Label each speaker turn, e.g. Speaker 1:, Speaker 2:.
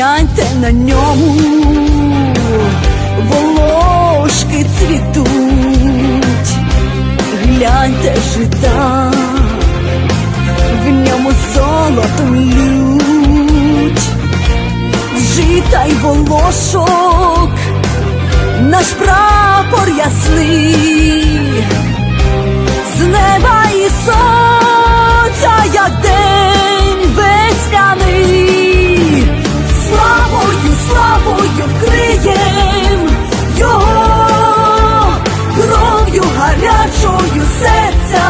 Speaker 1: Гляньте на ньому, волошки цвітуть, гляньте жита, в ньому золотом лють, жита й волошок, наш прапор ясний, Set setup